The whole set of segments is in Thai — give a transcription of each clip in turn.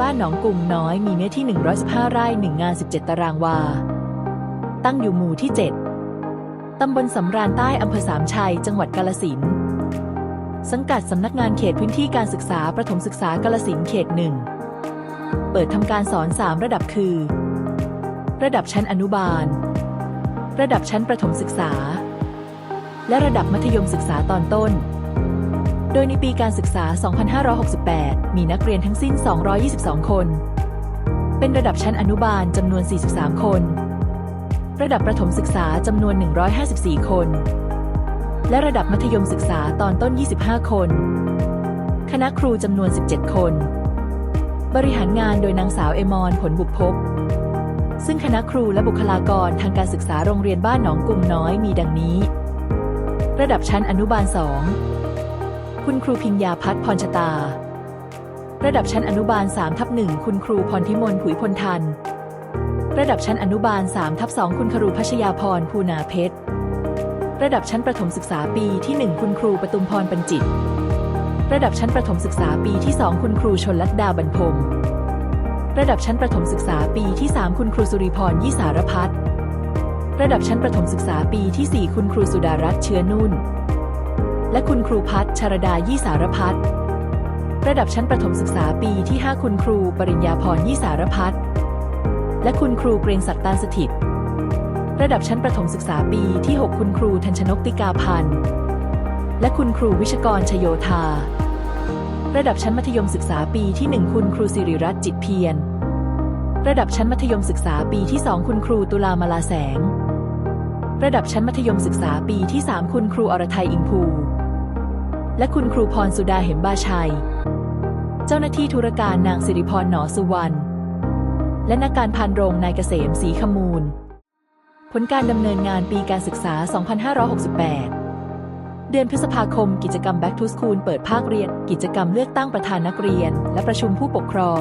บ้านหนองกุงน้อยมีเนื้อที่ 115 ไร่1งาน 17 ตารางวา ตั้งอยู่หมู่ที่ 7 ตำบลสำราญใต้อำเภอสามชัย จังหวัดกาลสินสังกัดสำนักงานเขตพื้นที่การศึกษาประถมศึกษากาลสินเขตหนึ่ง เปิดทำการสอน 3 ระดับคือ ระดับชั้นอนุบาล ระดับชั้นประถมศึกษา และระดับมัธยมศึกษาตอนต้น โดยในปีการศึกษา 2568 มีนักเรียนทั้งสิ้น 222 คน เป็นระดับชั้นอนุบาลจำนวน 43 คน ระดับประถมศึกษาจำนวน 154 คน และระดับมัธยมศึกษาตอนต้น 25 คน คณะครูจำนวน 17 คน บริหารงานโดยนางสาวเอมอนผลบุกพซึ่งคณะครูและบุคลากรทางการศึกษาโรงเรียนบ้านหนองกุงน้อยมีดังนี้ ระดับชั้นอนุบาล 2 คุณครูพิญญาพัฒน์พรชตา ระดับชั้นอนุบาล3ทับ1คุณครูพรพิมลผุยพลทัน ระดับชั้นอนุบาล3ทับ2คุณครูพัชยาพรภูนาเพชร ระดับชั้นประถมศึกษาปีที่ 1 คุณครูปทุมพรปัญจิต ระดับชั้นประถมศึกษาปีที่ 2 คุณครูชนลัดดาบรรพมระดับชั้นประถมศึกษาปีที่ 3 คุณครูสุริพรยี่สารพัฒน์ระดับชั้นประถมศึกษาปีที่ 4 คุณครูสุดารัตน์เชื้อนุ่น และคุณครูพัฒน์ชรดายี่สารพัฒน์ระดับชั้นประถมศึกษาปีที่ 5 คุณครูปริญญาพรยี่สารพัฒน์และคุณครูเกรงศักดิ์ตานสถิต ระดับชั้นประถมศึกษาปีที่ 6 คุณครูธัญชนกติกาพันธ์และคุณครูวิชกรชโยธา ระดับชั้นมัธยมศึกษาปีที่ 1 คุณครูสิริรัตน์จิตเพียร ระดับชั้นมัธยมศึกษาปีที่ 2 คุณครูตุลามาลาแสง ระดับชั้นมัธยมศึกษาปีที่ 3 คุณครูอรไทยอิงภู และคุณครูพรสุดาเหมบาชัย เจ้าหน้าที่ธุรการนางสิริพรหนอสุวรรณ และนักการพันโรงนายเกษมศรีขมูล ผลการดำเนินงานปีการศึกษา 2568 เดือนพฤษภาคมกิจกรรม Back to School เปิดภาคเรียน กิจกรรมเลือกตั้งประธานนักเรียน และประชุมผู้ปกครอง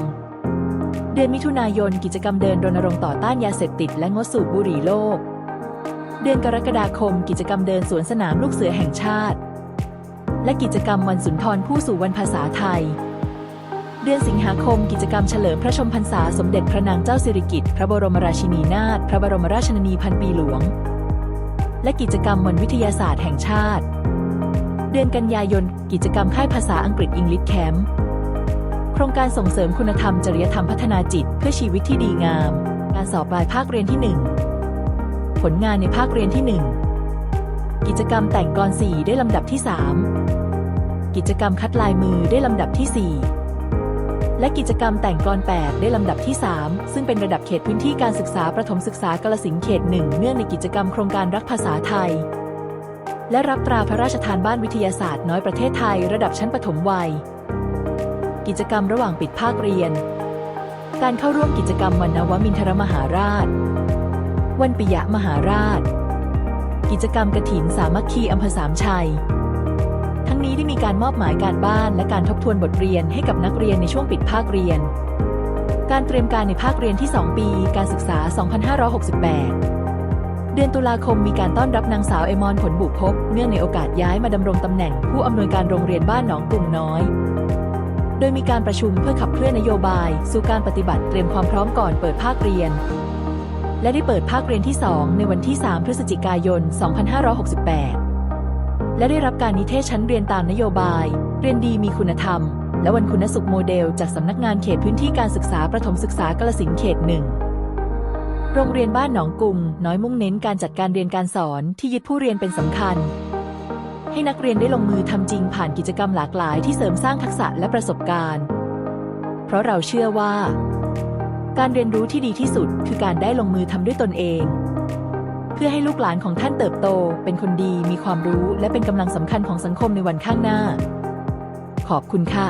เดือนมิถุนายนกิจกรรมเดินรณรงค์ต่อต้านยาเสพติด และงดสูบบุหรี่โลก เดือนกรกฎาคม กิจกรรมเดินสวนสนามลูกเสือแห่งชาติ และกิจกรรมวันสุนทรผู้สู่วันภาษาไทย เดือนสิงหาคมกิจกรรมเฉลิมพระชมพรรษาสมเด็จพระนางเจ้าสิริกิติ์พระบรมราชินีนาถพระบรมราชนนีพันปีหลวง และกิจกรรมวันวิทยาศาสตร์แห่งชาติ เดือนกันยายน กิจกรรมค่ายภาษาอังกฤษอังกฤษแคมป์โครงการส่งเสริมคุณธรรมจริยธรรมพัฒนาจิต เพื่อชีวิตที่ดีงาม การสอบปลายภาคเรียนที่ 1 ผลงานในภาคเรียนที่ 1 กิจกรรมแต่งกร4ได้ลำดับที่ 3 กิจกรรมคัดลายมือได้ลำดับที่ 4 และกิจกรรมแต่งกร8ได้ลำดับที่ 3 ซึ่งเป็นระดับเขตพื้นที่การศึกษาประถมศึกษากาลสินเขตหนึ่งเนื่องในกิจกรรมโครงการรักภาษาไทย และรับตราพระราชทานบ้านวิทยาศาสตร์น้อยประเทศไทย ระดับชั้นประถมวัย กิจกรรมระหว่างปิดภาคเรียน การเข้าร่วมกิจกรรมวันนวมินทรมหาราช วันปิยะมหาราช กิจกรรมกฐินสามัคคีอำเภอสามชัย ทั้งนี้ได้มีการมอบหมายการบ้านและการทบทวนบทเรียนให้กับนักเรียนในช่วงปิดภาคเรียน การเตรียมการในภาคเรียนที่ 2 ปี การศึกษา 2568เดือนตุลาคมมีการต้อนรับนางสาวเอมอนผลบุพบเนื่องในโอกาสย้ายมาดำรงตำแหน่งผู้อำนวยการโรงเรียนบ้านหนองกรุงน้อย โดยมีการประชุมเพื่อขับเคลื่อนนโยบาย สู่การปฏิบัติเตรียมความพร้อมก่อนเปิดภาคเรียน และได้เปิดภาคเรียนที่ 2 ในวันที่ 3 พฤศจิกายน 2568 และได้รับการนิเทศชั้นเรียนตามนโยบาย เรียนดีมีคุณธรรม และวันคุณสุขโมเดล จากสำนักงานเขตพื้นที่การศึกษาประถมศึกษากลสินเขตหนึ่งโรงเรียนบ้านหนองกุงน้อยมุ่งเน้นการจัดการเรียนการสอนที่ยึดผู้เรียนเป็นสำคัญ ให้นักเรียนได้ลงมือทำจริงผ่านกิจกรรมหลากหลายที่เสริมสร้างทักษะและประสบการณ์ เพราะเราเชื่อว่า การเรียนรู้ที่ดีที่สุด คือการได้ลงมือทำด้วยตนเอง เพื่อให้ลูกหลานของท่านเติบโต เป็นคนดีมีความรู้ และเป็นกำลังสำคัญของสังคมในวันข้างหน้า ขอบคุณค่ะ